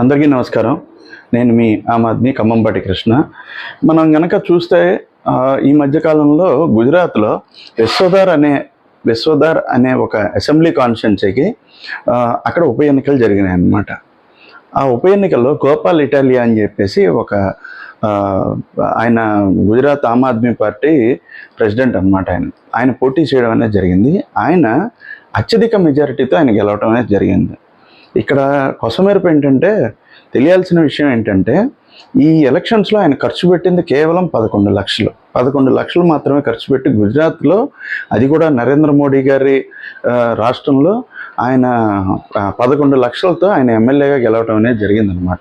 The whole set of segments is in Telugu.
అందరికీ నమస్కారం. నేను మీ ఆమ్ ఆద్మీ ఖమ్మంపాటి కృష్ణ. మనం గనక చూస్తే ఈ మధ్యకాలంలో గుజరాత్లో విశ్వదార్ అనే విశ్వధార్ అనే ఒక అసెంబ్లీ కాన్స్టిట్యున్సీకి అక్కడ ఉప ఎన్నికలు జరిగినాయి అన్నమాట ఆ ఉప ఎన్నికల్లో గోపాల్ ఇటాలియా అని చెప్పేసి ఒక ఆయన గుజరాత్ ఆమ్ ఆద్మీ పార్టీ ప్రెసిడెంట్ అన్నమాట ఆయన. ఆయన పోటీ చేయడం అనేది జరిగింది. ఆయన అత్యధిక మెజారిటీతో ఆయన గెలవడం అనేది జరిగింది. ఇక్కడ కొసమెరుపు ఏంటంటే తెలియాల్సిన విషయం ఏంటంటే ఈ ఎలక్షన్స్లో ఆయన ఖర్చు పెట్టింది కేవలం పదకొండు లక్షలు. పదకొండు లక్షలు మాత్రమే ఖర్చు పెట్టి గుజరాత్లో అది కూడా నరేంద్ర మోడీ గారి రాష్ట్రంలో ఆయన పదకొండు లక్షలతో ఆయన ఎమ్మెల్యేగా గెలవడం అనేది జరిగిందనమాట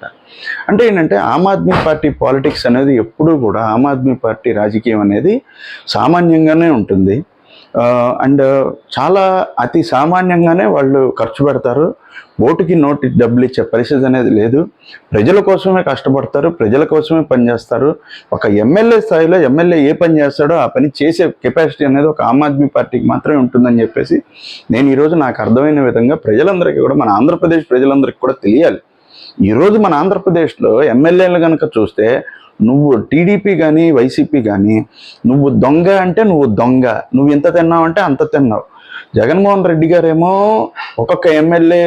అంటే ఏంటంటే ఆమ్ ఆద్మీ పార్టీ పాలిటిక్స్ అనేది ఎప్పుడూ కూడా ఆమ్ ఆద్మీ పార్టీ రాజకీయం అనేది సామాన్యంగానే ఉంటుంది. అండ్ చాలా అతి సామాన్యంగానే వాళ్ళు ఖర్చు పెడతారు. ఓటుకి నోటి డబ్బులు ఇచ్చే పరిస్థితి అనేది లేదు. ప్రజల కోసమే కష్టపడతారు ప్రజల కోసమే పనిచేస్తారు ఒక ఎమ్మెల్యే స్థాయిలో ఎమ్మెల్యే ఏ పని చేస్తాడో ఆ పని చేసే కెపాసిటీ అనేది ఒక ఆమ్ ఆద్మీ పార్టీకి మాత్రమే ఉంటుందని చెప్పేసి నేను ఈరోజు నాకు అర్థమైన విధంగా ప్రజలందరికీ కూడా మన ఆంధ్రప్రదేశ్ ప్రజలందరికీ కూడా తెలియాలి. ఈరోజు మన ఆంధ్రప్రదేశ్లో ఎమ్మెల్యేలు కనుక చూస్తే నువ్వు టీడీపీ కానీ వైసీపీ కానీ నువ్వు దొంగ అంటే నువ్వు దొంగ. నువ్వు ఎంత తిన్నావు అంటే అంత తిన్నావు. జగన్మోహన్ రెడ్డి గారేమో ఒక్కొక్క ఎమ్మెల్యే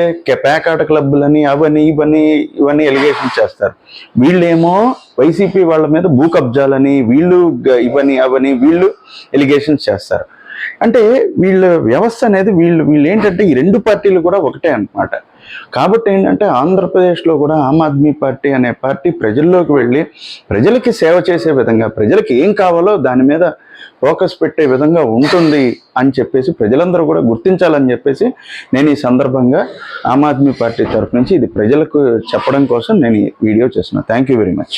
పేకాట క్లబ్బులని అవని ఇవని ఇవన్నీ ఎలిగేషన్ చేస్తారు. వీళ్ళేమో వైసీపీ వాళ్ళ మీద భూ కబ్జాలని వీళ్ళు ఇవని అవని వీళ్ళు ఎలిగేషన్స్ చేస్తారు. అంటే వీళ్ళ వ్యవస్థ అనేది వీళ్ళు వీళ్ళు ఏంటంటే ఈ రెండు పార్టీలు కూడా ఒకటే అన్నమాట. కాబట్టి ఏంటంటే ఆంధ్రప్రదేశ్లో కూడా ఆమ్ ఆద్మీ పార్టీ అనే పార్టీ ప్రజల్లోకి వెళ్ళి ప్రజలకి సేవ చేసే విధంగా ప్రజలకి ఏం కావాలో దాని మీద ఫోకస్ పెట్టే విధంగా ఉంటుంది అని చెప్పేసి ప్రజలందరూ కూడా గుర్తించాలని చెప్పేసి నేను ఈ సందర్భంగా ఆమ్ ఆద్మీ పార్టీ తరఫు నుంచి ఇది ప్రజలకు చెప్పడం కోసం నేను ఈ వీడియో చేస్తున్నాను థ్యాంక్ యూ వెరీ మచ్